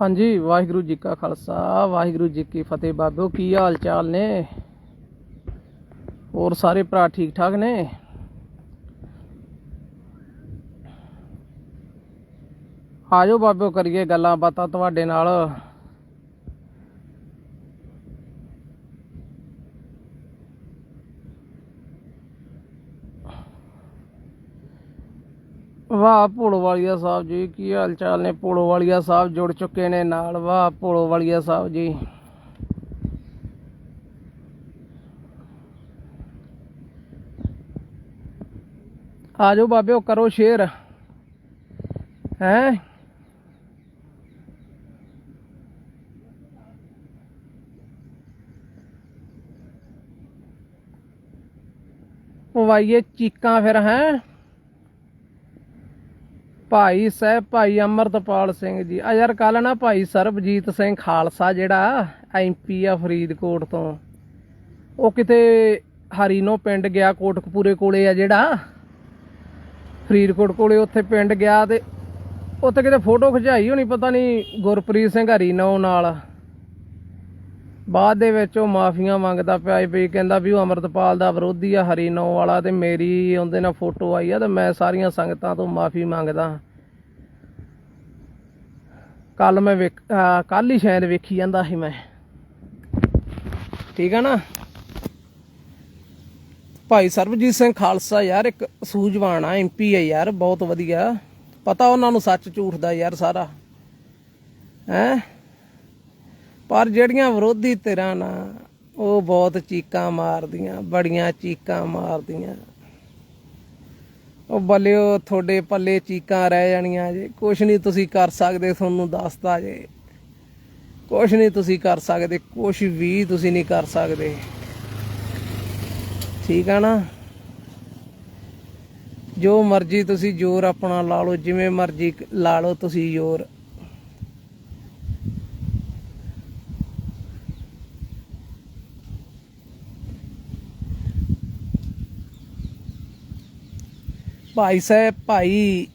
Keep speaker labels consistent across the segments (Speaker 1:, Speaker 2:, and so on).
Speaker 1: ਹਾਂਜੀ, ਵਾਹਿਗੁਰੂ ਜੀ ਕਾ ਖਾਲਸਾ, ਵਾਹਿਗੁਰੂ ਜੀ ਕੀ ਫਤਿਹ ਬਾਬਿਓ, ਕੀ ਹਾਲ ਚਾਲ ਨੇ? ਹੋਰ ਸਾਰੇ ਭਰਾ ਠੀਕ ਠਾਕ ਨੇ ਆਜੋ ਬਾਬਿਓ, ਕਰੀਏ ਗੱਲਾਂ ਬਾਤਾਂ ਤੁਹਾਡੇ ਨਾਲ। ਵਾਹ, ਭੋਲੋਵਾਲੀਆ ਸਾਹਿਬ ਜੀ, ਕੀ ਹਾਲ ਚਾਲ ਨੇ? ਭੋਲੋਵਾਲੀਆ ਸਾਹਿਬ ਜੁੜ ਚੁੱਕੇ ਨੇ ਨਾਲ। ਵਾਹ, ਭੋਲੋਵਾਲੀਆ ਸਾਹਿਬ ਜੀ। ਆਜੋ ਬਾਬਿਓ ਕਰੋ ਸ਼ੇਅਰ। ਹੈ? ਪਵਾਈਏ ਚੀਕਾਂ ਫਿਰ, ਹੈ? ਭਾਈ ਸਾਹਿਬ, ਭਾਈ ਅਮਰਤਪਾਲ ਸਿੰਘ ਜੀ। ਆ ਯਾਰ ਕੱਲ ਨਾ ਭਾਈ ਸਰਬਜੀਤ ਸਿੰਘ ਖਾਲਸਾ ਜਿਹੜਾ ਐਮਪੀ ਆ ਫਰੀਦਕੋਟ ਤੋਂ, ਉਹ ਕਿਤੇ ਹਰੀਨੋ ਪਿੰਡ ਗਿਆ, ਕੋਟਕਪੂਰੇ ਕੋਲੇ ਆ ਜਿਹੜਾ। ਫਰੀਦਕੋਟ ਕੋਲੇ ਉੱਥੇ ਪਿੰਡ ਗਿਆ ਤੇ ਉੱਥੇ ਕਿਤੇ ਫੋਟੋ ਖਿਚਾਈ ਹੋਣੀ, ਪਤਾ ਨਹੀਂ ਗੁਰਪ੍ਰੀਤ ਸਿੰਘ ਹਰੀਨੋ ਨਾਲ। ਬਾਅਦ ਦੇ ਵਿੱਚ ਉਹ ਮਾਫੀਆਂ ਮੰਗਦਾ ਪਿਆ ਸੀ ਵੀ ਕਹਿੰਦਾ ਵੀ ਉਹ ਅਮਰਤਪਾਲ ਦਾ ਵਿਰੋਧੀ ਆ ਹਰੀਨੋ ਵਾਲਾ ਤੇ ਮੇਰੀ ਉਹਦੇ ਨਾਲ ਫੋਟੋ ਆਈ ਆ ਤੇ ਮੈਂ ਸਾਰੀਆਂ ਸੰਗਤਾਂ ਤੋਂ ਮਾਫੀ ਮੰਗਦਾ ਕੱਲ ਮੈਂ ਵੇਖ ਕੱਲ ਹੀ ਸ਼ਾਇਦ ਵੇਖੀ ਜਾਂਦਾ ਸੀ ਮੈਂ। ਠੀਕ ਆ ਨਾ? ਭਾਈ ਸਰਬਜੀਤ ਸਿੰਘ ਖਾਲਸਾ ਯਾਰ ਇੱਕ ਸੂਝਵਾਨ ਆ ਐਮਪੀ ਆ ਯਾਰ, ਬਹੁਤ ਵਧੀਆ। ਪਤਾ ਉਹਨਾਂ ਨੂੰ ਸੱਚ ਝੂਠ ਦਾ ਯਾਰ ਸਾਰਾ। ਹੈ? ਪਰ ਜਿਹੜੀਆਂ ਵਿਰੋਧੀ ਧਿਰਾਂ ਨਾ, ਉਹ ਬਹੁਤ ਚੀਕਾਂ ਮਾਰਦੀਆਂ, ਬੜੀਆਂ ਚੀਕਾਂ ਮਾਰਦੀਆਂ। ਉਹ ਬੱਲਿਓ, ਤੁਹਾਡੇ ਪੱਲੇ ਚੀਕਾਂ ਰਹਿ ਜਾਣੀਆਂ ਜੇ। ਕੁਛ ਨਹੀਂ ਤੁਸੀਂ ਕਰ ਸਕਦੇ, ਤੁਹਾਨੂੰ ਦੱਸਦਾ ਜੇ। ਕੁਛ ਨਹੀਂ ਤੁਸੀਂ ਕਰ ਸਕਦੇ, ਕੁਛ ਵੀ ਤੁਸੀਂ ਨਹੀਂ ਕਰ ਸਕਦੇ। ਠੀਕ ਆ ਨਾ? ਜੋ ਮਰਜ਼ੀ ਤੁਸੀਂ ਜ਼ੋਰ ਆਪਣਾ ਲਾ ਲਓ, ਜਿਵੇਂ ਮਰਜ਼ੀ ਲਾ ਲਓ, ਤੁਸੀਂ ਜ਼ੋਰ। ਭਾਈ ਸਾਹਿਬ, ਭਾਈ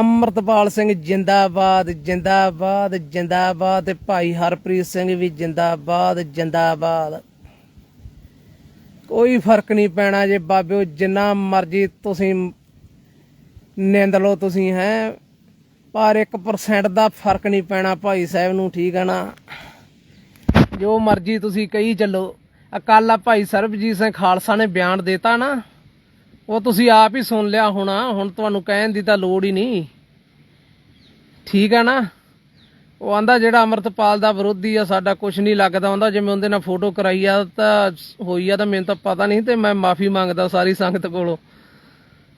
Speaker 1: ਅਮਰਤਪਾਲ ਸਿੰਘ ਜਿੰਦਾਬਾਦ ਜਿੰਦਾਬਾਦ ਜਿੰਦਾਬਾਦ ਤੇ ਭਾਈ ਹਰਪ੍ਰੀਤ ਸਿੰਘ ਵੀ ਜਿੰਦਾਬਾਦ ਜਿੰਦਾਬਾਦ। ਕੋਈ ਫ਼ਰਕ ਨਹੀਂ ਪੈਣਾ ਜੇ ਬਾਬਿਓ, ਜਿੰਨਾ ਮਰਜ਼ੀ ਤੁਸੀਂ ਨਿੰਦ ਲਓ ਤੁਸੀਂ, ਹੈ। ਪਰ 1% ਦਾ ਫ਼ਰਕ ਨਹੀਂ ਪੈਣਾ ਭਾਈ ਸਾਹਿਬ ਨੂੰ, ਠੀਕ ਹੈ ਨਾ? ਜੋ ਮਰਜ਼ੀ ਤੁਸੀਂ ਕਹੀ ਚੱਲੋ। ਅਕਾਲਾ ਭਾਈ ਸਰਬਜੀਤ ਸਿੰਘ ਖਾਲਸਾ ਨੇ ਬਿਆਨ ਦਿੱਤਾ ਨਾ। ਉਹ ਤੁਸੀਂ ਆਪ ਹੀ ਸੁਣ ਲਿਆ ਹੋਣਾ, ਹੁਣ ਤੁਹਾਨੂੰ ਕਹਿਣ ਦੀ ਤਾਂ ਲੋੜ ਹੀ ਨਹੀਂ। ਠੀਕ ਆ ਨਾ? ਉਹ ਆਂਦਾ ਜਿਹੜਾ ਅਮਰਤਪਾਲ ਦਾ ਵਿਰੋਧੀ ਆ, ਸਾਡਾ ਕੁਝ ਨਹੀਂ ਲੱਗਦਾ। ਹੁੰਦਾ ਜਿਵੇਂ ਉਹਦੇ ਨਾਲ ਫੋਟੋ ਕਰਾਈ ਆ, ਤਾਂ ਹੋਈ ਆ ਤਾਂ ਮੈਨੂੰ ਤਾਂ ਪਤਾ ਨਹੀਂ ਤੇ ਮੈਂ ਮਾਫੀ ਮੰਗਦਾ ਸਾਰੀ ਸੰਗਤ ਕੋਲੋਂ।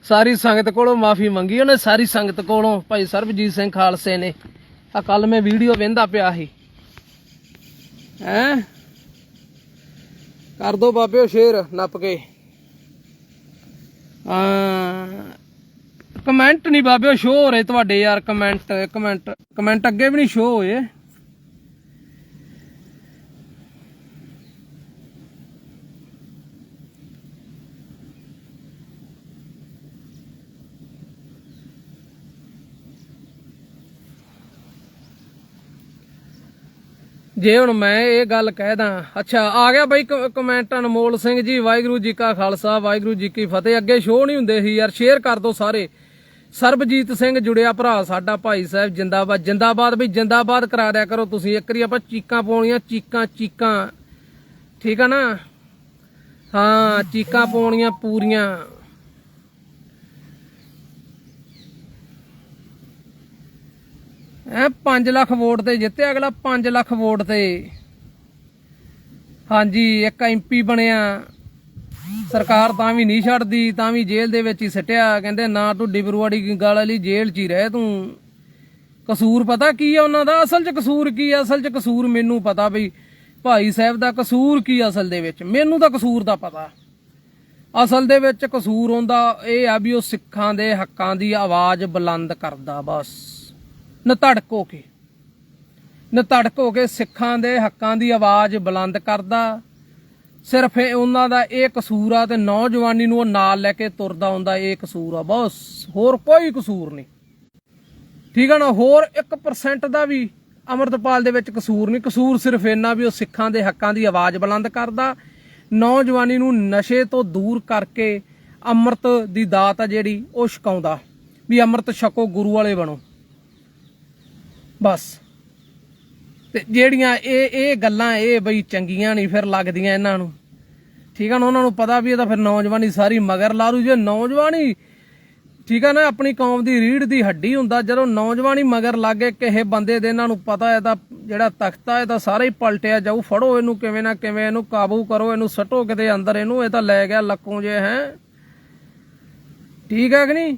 Speaker 1: ਸਾਰੀ ਸੰਗਤ ਕੋਲੋਂ ਮਾਫੀ ਮੰਗੀ, ਉਹਨੇ ਸਾਰੀ ਸੰਗਤ ਕੋਲੋਂ, ਭਾਈ ਸਰਬਜੀਤ ਸਿੰਘ ਖਾਲਸੇ ਨੇ। ਆ ਕੱਲ ਮੈਂ ਵੀਡੀਓ ਵੇਂਦਾ ਪਿਆ ਸੀ। ਹੈਂ? ਕਰ ਦੋ ਬਾਬਿਓ ਸ਼ੇਰ, ਨੱਪ ਕੇ। ਕਮੈਂਟ ਨਹੀਂ ਬਾਬਿਓ ਸ਼ੋ ਹੋ ਰਹੇ ਤੁਹਾਡੇ ਯਾਰ ਕਮੈਂਟ ਕਮੈਂਟ ਕਮੈਂਟ ਅੱਗੇ ਵੀ ਨਹੀਂ ਸ਼ੋ ਹੋਏ। ਜੇ ਹੁਣ ਮੈਂ ਇਹ ਗੱਲ ਕਹਿ ਦਾਂ, ਅੱਛਾ, ਆ ਗਿਆ ਬਾਈ ਕਮੈਂਟ ਅਨਮੋਲ ਸਿੰਘ ਜੀ, ਵਾਹਿਗੁਰੂ ਜੀ ਕਾ ਖਾਲਸਾ, ਵਾਹਿਗੁਰੂ ਜੀ ਕੀ ਫਤਿਹ। ਅੱਗੇ ਸ਼ੋਅ ਨਹੀਂ ਹੁੰਦੇ ਸੀ ਯਾਰ ਸ਼ੇਅਰ ਕਰ ਦਿਓ ਸਾਰੇ। ਸਰਬਜੀਤ ਸਿੰਘ ਜੁੜਿਆ ਭਰਾ, ਸਾਡਾ ਭਾਈ ਸਾਹਿਬ ਜਿੰਦਾਬਾਦ। ਜਿੰਦਾਬਾਦ ਬਈ, ਜਿੰਦਾਬਾਦ ਕਰਾ ਦਿਆ ਕਰੋ ਤੁਸੀਂ। ਇੱਕ ਵਾਰੀ ਆਪਾਂ ਚੀਕਾਂ ਪਾਉਣੀਆਂ, ਚੀਕਾਂ ਚੀਕਾਂ। ਠੀਕ ਆ ਨਾ? ਹਾਂ, ਚੀਕਾਂ ਪਾਉਣੀਆਂ ਪੂਰੀਆਂ। ਐ 5 ਲੱਖ ਵੋਟ ਤੇ ਜਿੱਤਿਆ, ਅਗਲਾ 5 ਲੱਖ ਵੋਟ ਤੇ। ਹਾਂਜੀ, ਇੱਕ ਐਮਪੀ ਬਣਿਆ। ਸਰਕਾਰ ਤਾਂ ਵੀ ਨਹੀਂ ਛੱਡਦੀ, ਤਾਂ ਵੀ ਜੇਲ੍ਹ ਦੇ ਵਿੱਚ ਹੀ ਸਿੱਟਿਆ। ਕਹਿੰਦੇ, ਨਾ ਤੂੰ ਡਿਬਰੂਵਾੜੀ ਗੱਲ ਵਾਲੀ ਜੇਲ੍ਹ 'ਚ ਹੀ ਰਹਿ ਤੂੰ। ਕਸੂਰ ਪਤਾ ਕੀ ਆ ਉਹਨਾਂ ਦਾ? ਅਸਲ 'ਚ ਕਸੂਰ ਕੀ ਆ? ਅਸਲ 'ਚ ਕਸੂਰ ਮੈਨੂੰ ਪਤਾ ਬਈ, ਭਾਈ ਸਾਹਿਬ ਦਾ ਕਸੂਰ ਕੀ ਅਸਲ ਦੇ ਵਿੱਚ? ਮੈਨੂੰ ਤਾਂ ਕਸੂਰ ਦਾ ਪਤਾ। ਅਸਲ ਦੇ ਵਿੱਚ ਕਸੂਰ ਹੁੰਦਾ, ਇਹ ਆ ਵੀ ਉਹ ਸਿੱਖਾਂ ਦੇ ਹੱਕਾਂ ਦੀ ਆਵਾਜ਼ ਬੁਲੰਦ ਕਰਦਾ ਬਸ। ਨਤੜਕ ਹੋ ਕੇ। ਨਤੜਕ ਹੋ ਕੇ ਸਿੱਖਾਂ ਦੇ ਹੱਕਾਂ ਦੀ ਆਵਾਜ਼ ਬੁਲੰਦ ਕਰਦਾ। ਸਿਰਫ ਉਹਨਾਂ ਦਾ ਇਹ ਕਸੂਰ ਆ ਤੇ ਨੌਜਵਾਨੀ ਨੂੰ ਉਹ ਨਾਲ ਲੈ ਕੇ ਤੁਰਦਾ ਹੁੰਦਾ, ਇਹ ਕਸੂਰ ਆ। ਬਸ, ਹੋਰ ਕੋਈ ਕਸੂਰ ਨਹੀਂ। ਠੀਕ ਆ ਨਾ? ਹੋਰ 1% ਦਾ ਵੀ ਅਮਰਤਪਾਲ ਦੇ ਵਿੱਚ ਕਸੂਰ ਨਹੀਂ। ਕਸੂਰ ਸਿਰਫ ਇੰਨਾ ਵੀ ਉਹ ਸਿੱਖਾਂ ਦੇ ਹੱਕਾਂ ਦੀ ਆਵਾਜ਼ ਬੁਲੰਦ ਕਰਦਾ। ਨੌਜਵਾਨੀ ਨੂੰ ਨਸ਼ੇ ਤੋਂ ਦੂਰ ਕਰਕੇ ਅੰਮ੍ਰਿਤ ਦੀ ਦਾਤ ਆ ਜਿਹੜੀ, ਉਹ ਛਕਾਉਂਦਾ। ਵੀ ਅੰਮ੍ਰਿਤ ਛਕੋ, ਗੁਰੂ ਵਾਲੇ ਬਣੋ। ਬਸ। ਤੇ ਜਿਹੜੀਆਂ ਇਹ ਇਹ ਗੱਲਾਂ ਇਹ ਬਈ ਚੰਗੀਆਂ ਨਹੀਂ, ਫਿਰ ਲੱਗਦੀਆਂ ਇਹਨਾਂ ਨੂੰ। ਠੀਕ ਆ ਨਾ, ਉਹਨਾਂ ਨੂੰ ਪਤਾ ਵੀ ਇਹ ਤਾਂ ਫਿਰ ਨੌਜਵਾਨੀ ਸਾਰੀ ਮਗਰ ਲਾ ਰੂ ਜੇ ਨੌਜਵਾਨੀ, ਠੀਕ ਆ ਨਾ, ਆਪਣੀ ਕੌਮ ਦੀ ਰੀੜ ਦੀ ਹੱਡੀ ਹੁੰਦਾ, ਜਦੋਂ ਨੌਜਵਾਨੀ ਮਗਰ ਲੱਗੇ ਕਿਸੇ ਬੰਦੇ ਦੇ ਇਹਨਾਂ ਨੂੰ ਪਤਾ ਹੈ ਤਾਂ ਜਿਹੜਾ ਤਖਤਾ ਹੈ ਤਾਂ ਸਾਰਾ ਹੀ ਪਲਟਿਆ ਜਾਊ। ਫੜੋ ਇਹਨੂੰ ਕਿਵੇਂ ਨਾ ਕਿਵੇਂ, ਇਹਨੂੰ ਕਾਬੂ ਕਰੋ, ਇਹਨੂੰ ਸੱਟੋ ਕਿਤੇ ਅੰਦਰ, ਇਹਨੂੰ ਇਹ ਤਾਂ ਲੈ ਗਿਆ, ਲੱਕੋਂ ਜੇ ਹੈ। ਠੀਕ ਹੈ ਕਿ ਨਹੀਂ?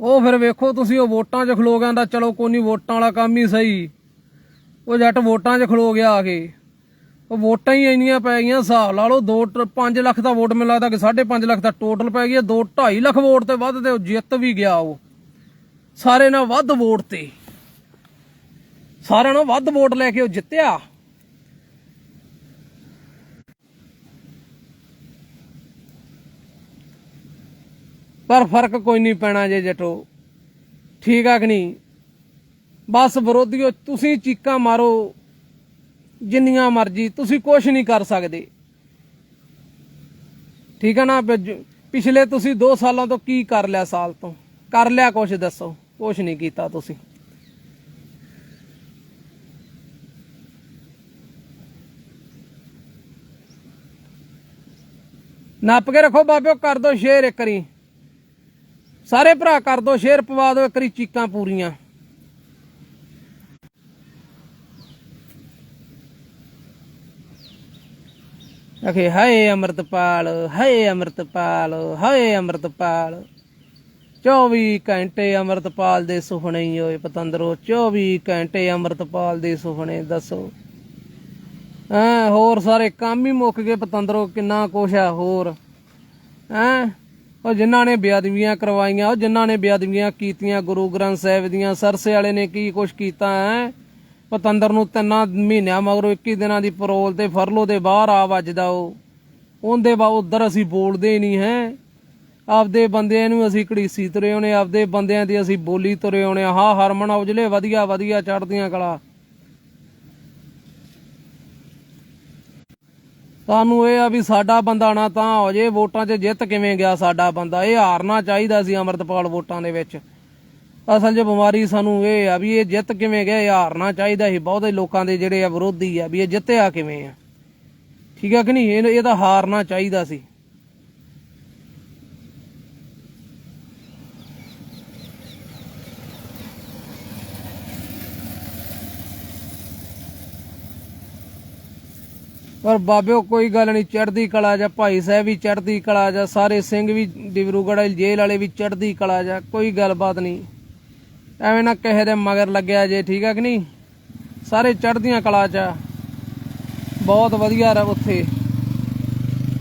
Speaker 1: ਉਹ ਫਿਰ ਵੇਖੋ ਤੁਸੀਂ, ਉਹ ਵੋਟਾਂ 'ਚ ਖਲੋ ਗਿਆ ਤਾਂ ਚਲੋ ਕੋਈ ਨਹੀਂ, ਵੋਟਾਂ ਵਾਲਾ ਕੰਮ ਹੀ ਸਹੀ। ਉਹ ਜੱਟ ਵੋਟਾਂ 'ਚ ਖਲੋ ਗਿਆ ਆ ਕੇ। ਉਹ ਵੋਟਾਂ ਹੀ ਇੰਨੀਆਂ ਪੈ ਗਈਆਂ, ਹਿਸਾਬ ਲਾ ਲਓ 2 5 ਲੱਖ ਦਾ ਵੋਟ, ਮੈਨੂੰ ਲੱਗਦਾ ਕਿ 5.5 ਲੱਖ ਦਾ ਟੋਟਲ ਪੈ ਗਿਆ 2 2.5 ਲੱਖ ਵੋਟ ਤੇ ਵੱਧ ਤੇ ਉਹ ਜਿੱਤ ਵੀ ਗਿਆ ਉਹ। ਸਾਰੇ ਨਾਲ ਵੱਧ ਵੋਟ ਤੇ। ਸਾਰਿਆਂ ਨਾਲੋਂ ਵੱਧ ਵੋਟ ਲੈ ਕੇ ਉਹ ਜਿੱਤਿਆ। ਪਰ ਫ਼ਰਕ ਕੋਈ ਨਹੀਂ ਪੈਣਾ ਜੇ ਜਟੋ। ਠੀਕ ਆ ਕਿ ਨਹੀਂ? ਬਸ ਵਿਰੋਧੀਓ, ਤੁਸੀਂ ਚੀਕਾਂ ਮਾਰੋ, ਜਿੰਨੀਆਂ ਮਰਜ਼ੀ, ਤੁਸੀਂ ਕੁਝ ਨਹੀਂ ਕਰ ਸਕਦੇ। ਠੀਕ ਆ ਨਾ? ਪਿਛਲੇ ਤੁਸੀਂ 2 ਸਾਲਾਂ ਤੋਂ ਕੀ ਕਰ ਲਿਆ ਸਾਲ ਤੋਂ? ਕਰ ਲਿਆ ਕੁਝ ਦੱਸੋ। ਕੁਝ ਨਹੀਂ ਕੀਤਾ ਤੁਸੀਂ। ਨੱਪ ਕੇ ਰੱਖੋ ਬਾਬਿਓ, ਕਰ ਦੋ ਸ਼ੇਰ ਇੱਕ ਵਾਰੀ। ਸਾਰੇ ਭਰਾ ਕਰ ਦੋ, ਸ਼ੇਰ ਪਵਾ ਦਿਓ ਇੱਕ ਚੀਕਾਂ ਪੂਰੀਆਂ। ਅਖੇ, ਹਾਏ ਅਮਰਤਪਾਲ ਹਾਏ ਅਮਰਤਪਾਲ ਹਾਏ ਅਮਰਤਪਾਲ। 24 ਘੰਟੇ ਅਮਰਤਪਾਲ ਦੇ ਸੁਪਨੇ ਹੀ ਹੋਏ ਪਤੰਦਰੋ 24 ਘੰਟੇ ਅਮਰਤਪਾਲ ਦੇ ਸੁਪਨੇ, ਦੱਸੋ। ਹਾਂ, ਹੋਰ ਸਾਰੇ ਕੰਮ ਹੀ ਮੁੱਕ ਗਏ ਪਤੰਦਰੋ, ਕਿੰਨਾ ਕੁਛ ਆ ਹੋਰ। ਹੈਂ ਉਹ ਜਿਨ੍ਹਾਂ ਨੇ ਬੇਅਦਬੀਆਂ ਕਰਵਾਈਆਂ, ਉਹ ਜਿਨ੍ਹਾਂ ਨੇ ਬੇਅਦਬੀਆਂ ਕੀਤੀਆਂ, ਗੁਰੂ ਗ੍ਰੰਥ ਸਾਹਿਬ ਦੀਆਂ, ਸਰਸੇ ਵਾਲੇ ਨੇ ਕੀ ਕੁਛ ਕੀਤਾ ਹੈ? ਪਤੰਦਰ ਨੂੰ ਤਿੰਨਾਂ ਮਹੀਨਿਆਂ ਮਗਰੋਂ 21 ਦਿਨਾਂ ਦੀ ਪਰੋਲ ਤੇ ਫਰਲੋ ਦੇ ਬਾਹਰ ਆ ਵੱਜਦਾ ਉਹ। ਉਹਦੇ ਬਾ ਉਧਰ ਅਸੀਂ ਬੋਲਦੇ ਹੀ ਨਹੀਂ ਹੈ। ਆਪਦੇ ਬੰਦਿਆਂ ਨੂੰ ਅਸੀਂ ਘੜੀਸੀ ਤੁਰੇ ਹੋਣੇ ਆਪਦੇ ਬੰਦਿਆਂ ਦੀ ਅਸੀਂ ਬੋਲੀ ਤੁਰੇ ਹੋਣੇ ਹਾਂ। ਹਰਮਨ ਔਜਲੇ, ਵਧੀਆ ਵਧੀਆ ਚੜਦੀਆਂ ਕਲਾ। ਸਾਨੂੰ ਇਹ ਆ ਵੀ ਸਾਡਾ ਬੰਦਾ ਨਾ ਤਾਂ ਹੋ ਜੇ ਵੋਟਾਂ 'ਚ ਜਿੱਤ ਕਿਵੇਂ ਗਿਆ ਸਾਡਾ ਬੰਦਾ। ਇਹ ਹਾਰਨਾ ਚਾਹੀਦਾ ਸੀ ਅਮਰਤਪਾਲ ਵੋਟਾਂ ਦੇ ਵਿੱਚ। ਅਸਲ 'ਚ ਬਿਮਾਰੀ ਸਾਨੂੰ ਇਹ ਆ ਵੀ ਇਹ ਜਿੱਤ ਕਿਵੇਂ ਗਿਆ, ਇਹ ਹਾਰਨਾ ਚਾਹੀਦਾ ਸੀ। ਬਹੁਤੇ ਲੋਕਾਂ ਦੇ ਜਿਹੜੇ ਆ ਵਿਰੋਧੀ ਆ ਵੀ ਇਹ ਜਿੱਤਿਆ ਕਿਵੇਂ ਆ। ਠੀਕ ਆ ਕਿ ਨਹੀਂ? ਇਹ ਤਾਂ ਹਾਰਨਾ ਚਾਹੀਦਾ ਸੀ। ਪਰ ਬਾਬਿਓ, ਕੋਈ ਗੱਲ ਨਹੀਂ, ਚੜ੍ਹਦੀ ਕਲਾ ਜਾਂ ਭਾਈ ਸਾਹਿਬ ਵੀ ਚੜ੍ਹਦੀ ਕਲਾ ਜਾਂ ਸਾਰੇ ਸਿੰਘ ਵੀ ਡਿਬਰੂਗੜ੍ਹ ਵਾਲੀ ਜੇਲ੍ਹ ਵਾਲੇ ਵੀ ਚੜ੍ਹਦੀ ਕਲਾ ਜਾਂ ਕੋਈ ਗੱਲਬਾਤ ਨਹੀਂ। ਐਵੇਂ ਨਾ ਕਿਸੇ ਦੇ ਮਗਰ ਲੱਗਿਆ ਜੇ, ਠੀਕ ਆ ਕਿ ਨਹੀਂ? ਸਾਰੇ ਚੜ੍ਹਦੀਆਂ ਕਲਾ ਚ ਬਹੁਤ ਵਧੀਆ ਰ ਉੱਥੇ।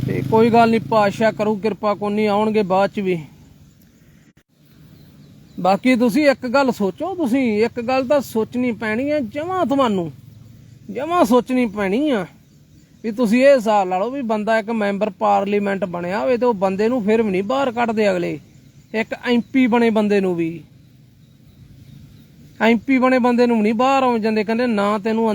Speaker 1: ਤੇ ਕੋਈ ਗੱਲ ਨਹੀਂ ਪਾਸ਼ਾ ਕਰੂ ਕਿਰਪਾ, ਕੋਨੀ ਆਉਣਗੇ ਬਾਅਦ ਚ ਵੀ। ਬਾਕੀ ਤੁਸੀਂ ਇੱਕ ਗੱਲ ਸੋਚੋ, ਤੁਸੀਂ ਇੱਕ ਗੱਲ ਤਾਂ ਸੋਚਣੀ ਪੈਣੀ ਹੈ ਜਮਾਂ ਤੁਹਾਨੂੰ। ਜਮਾਂ ਸੋਚਣੀ ਪੈਣੀ ਆ। ਵੀ ਤੁਸੀਂ ਇਹ ਹਿਸਾਬ ਲਾ ਲਓ ਵੀ ਬੰਦਾ ਇੱਕ ਮੈਂਬਰ ਪਾਰਲੀਮੈਂਟ ਬਣਿਆ ਹੋਵੇ ਤੇ ਉਹ ਬੰਦੇ ਨੂੰ ਫਿਰ ਵੀ ਨਹੀਂ ਬਾਹਰ ਕੱਢਦੇ ਅਗਲੇ। ਇੱਕ ਐਮਪੀ ਬਣੇ ਬੰਦੇ ਨੂੰ ਵੀ। ਐਮਪੀ ਬਣੇ ਬੰਦੇ ਨੂੰ ਵੀ ਨਹੀਂ ਬਾਹਰ ਆਉਂ ਜਾਂਦੇ ਕਹਿੰਦੇ ਨਾ ਤੈਨੂੰ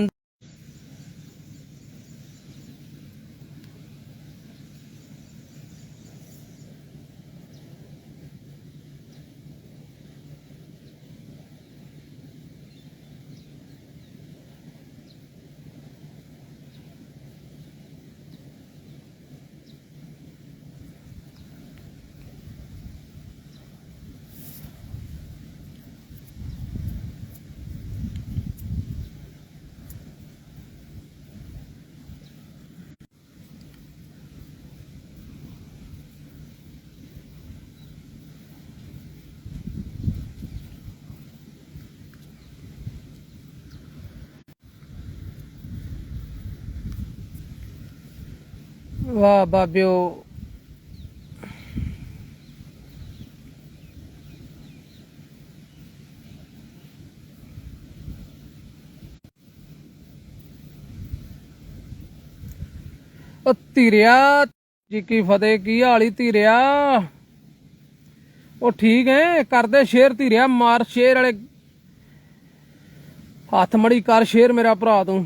Speaker 1: ਵਾਹ ਬਾਬਿਓ ਉਹ ਧੀਰਿਆ, ਜੀ ਕੀ ਫਤਿਹ, ਕੀ ਹਾਲੀ ਧੀਰਿਆ? ਉਹ ਠੀਕ ਹੈ ਕਰਦੇ ਸ਼ੇਰ ਧੀਰਿਆ, ਮਾਰ ਸ਼ੇਰ ਵਾਲੇ। ਹੱਥ ਮੜੀ ਕਰ ਸ਼ੇਰ ਮੇਰਾ ਭਰਾ ਤੂੰ।